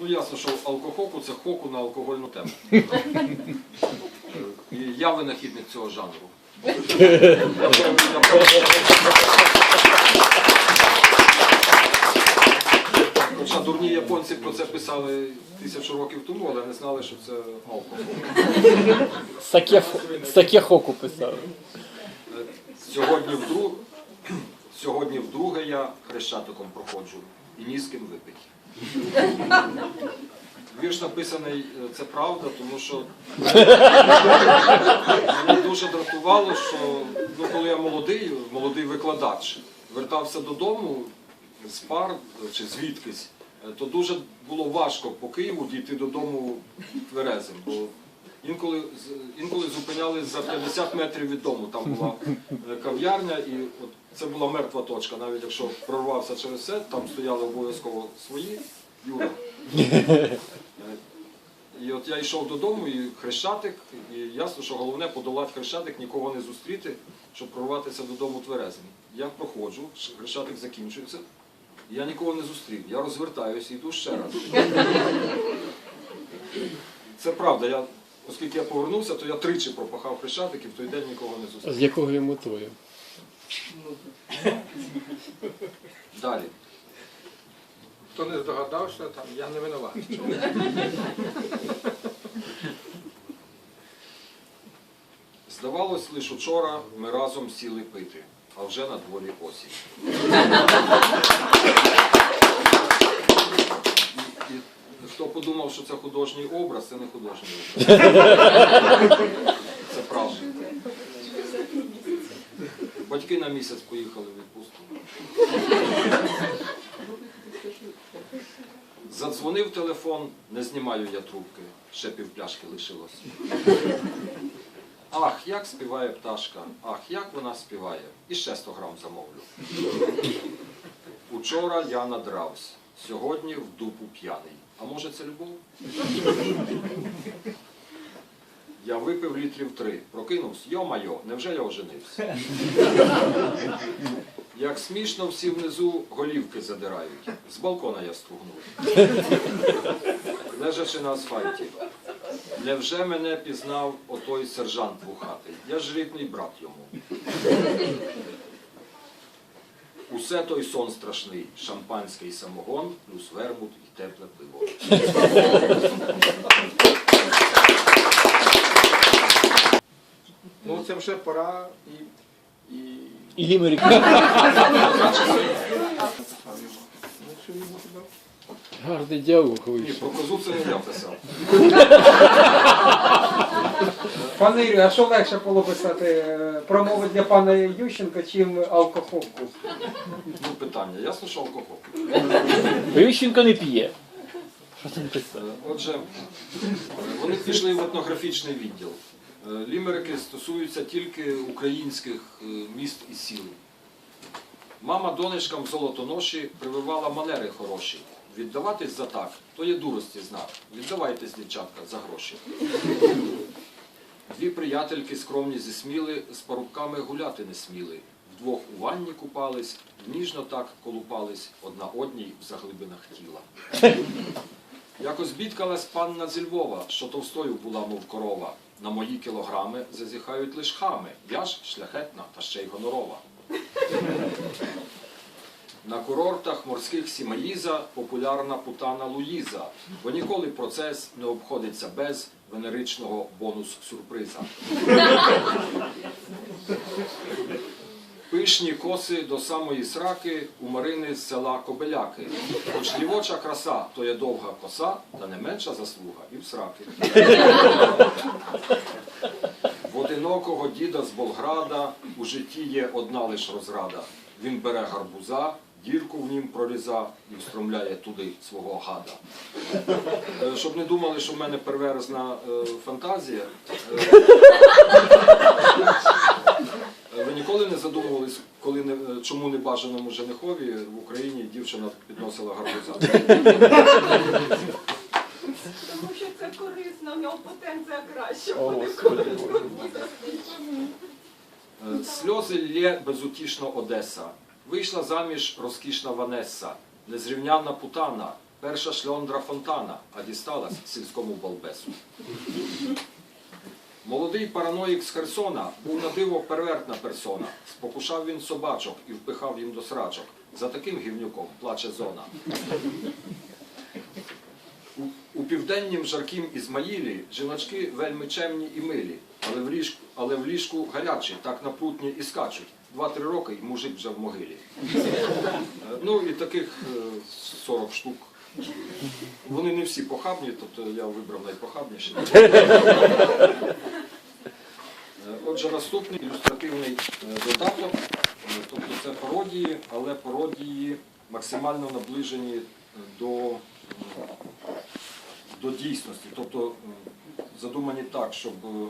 Ну ясно, що алкохоку це хоку на алкогольну тему. І я винахідник цього жанру. Хоча дурні японці про це писали тисячу років тому, але не знали, що це алкоголь. Саке, Саке Хоку писав. Сьогодні вдруг, сьогодні вдруге я хрещатиком проходжу і ні з ким випить. Вірш написаний, е, це правда, тому що мене дуже дратувало, що ну, коли я молодий, молодий викладач, вертався додому з пар чи звідкись, е, то дуже було важко по Києву дійти додому тверезим. Бо інколи, інколи зупинялись за 50 метрів від дому. Там була е, кав'ярня, і от це була мертва точка. Навіть якщо прорвався через все, там стояли обов'язково свої. Юра. І от я йшов додому, і хрещатик, і ясно, що головне подолати хрещатик, нікого не зустріти, щоб прорватися додому тверезим. Я проходжу, хрещатик закінчується, я нікого не зустрів. Я розвертаюся і йду ще раз. Це правда. Я, оскільки я повернувся, то я тричі пропахав хрещатик і в той день нікого не зустрів. З якою метою? Далі. Хто не здогадався, там я не винуват. Здавалось, лише учора ми разом сіли пити, а вже на дворі осінь. І, і хто подумав, що це художній образ, це не художній образ. Це правда. Батьки на місяць поїхали в відпустку. Задзвонив телефон, не знімаю я трубки, ще півпляшки лишилось. Ах, як співає пташка, ах, як вона співає. І ще 100 грам замовлю. Учора я надравсь, сьогодні в дупу п'яний. А може це любов? Я випив літрів три, прокинувся, йо-майо, невже я оженився? Як смішно всі внизу голівки задирають. З балкона я стругнув. Лежачи на асфальті. Невже мене пізнав отой сержант вухатий? Я ж рідний брат йому. Усе той сон страшний, шампанський самогон, плюс вермут і тепле пиво. Це вже пора і. і... І йому? Гарний діалог Ні, вийшов. про козу це не я писав. Пане Юрію, а що легше було писати е, промови для пана Ющенка, чим алкохолку? Ну, питання. Ясно, що алкоголь. Ющенко не п'є. Що ти написав? Е, Отже, вони пішли в етнографічний відділ. Е, Лімерики стосуються тільки українських е, міст і сіл. Мама донечкам золотоноші прививала манери хороші. Віддаватись за так, то є дурості знак. Віддавайтесь, дівчатка, за гроші. Дві приятельки скромні зі сміли, з парубками гуляти не сміли. Вдвох у ванні купались, ніжно так колупались одна одній в заглибинах тіла. Якось бідкалась панна зі Львова, що товстою була, мов корова. На мої кілограми зазіхають лиш хами. Я ж шляхетна та ще й гонорова. На курортах морських Сімаїза популярна путана Луїза, бо ніколи процес не обходиться без венеричного бонус-сюрприза. Пишні коси до самої сраки у Марини з села Кобеляки. Хоч дівоча краса, то є довга коса, та не менша заслуга і в сраки. В одинокого діда з Болграда у житті є одна лиш розрада. Він бере гарбуза, дірку в нім проріза і встромляє туди свого гада. Е, Щоб не думали, що в мене перверзна е, фантазія. е, Е, Ви ніколи не задумувались, коли не, чому небажаному женихові в Україні дівчина підносила гарбуза? Тому що це корисно, в нього потенція краща. Буде, Боже. Е, Сльози лє безутішно Одеса. Вийшла заміж розкішна Ванеса, незрівнянна путана, перша шльондра фонтана, а дісталась сільському балбесу. Молодий параноїк з Херсона був на диво первертна персона. Спокушав він собачок і впихав їм до срачок. За таким гівнюком плаче зона. У, у південнім жаркім Ізмаїлі жіночки вельми чемні і милі, але в ліжку, але в ліжку гарячі, так на прутні і скачуть. Два-три роки і мужик вже в могилі. Е, Ну і таких е, 40 штук. Вони не всі похабні, тобто я вибрав найпохабніші. Отже, наступний ілюстративний е, додаток, тобто це пародії, але пародії максимально наближені до, до дійсності. Тобто задумані так, щоб е,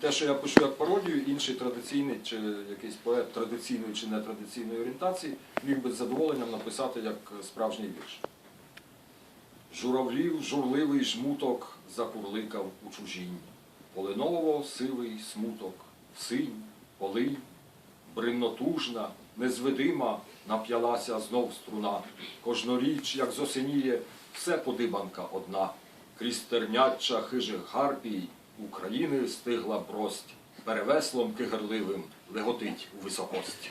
те, що я пишу як пародію, інший традиційний чи якийсь поет традиційної чи нетрадиційної орієнтації міг би з задоволенням написати як справжній вірш. Журавлів журливий жмуток закурликав у чужінь. Полиново сивий смуток, синь, полинь, бриннотужна, незвидима нап'ялася знов струна. Кожноріч, як зосеніє, все подибанка одна. Крізь терняча хижих гарпій України стигла брость. Перевеслом кигерливим леготить у високость.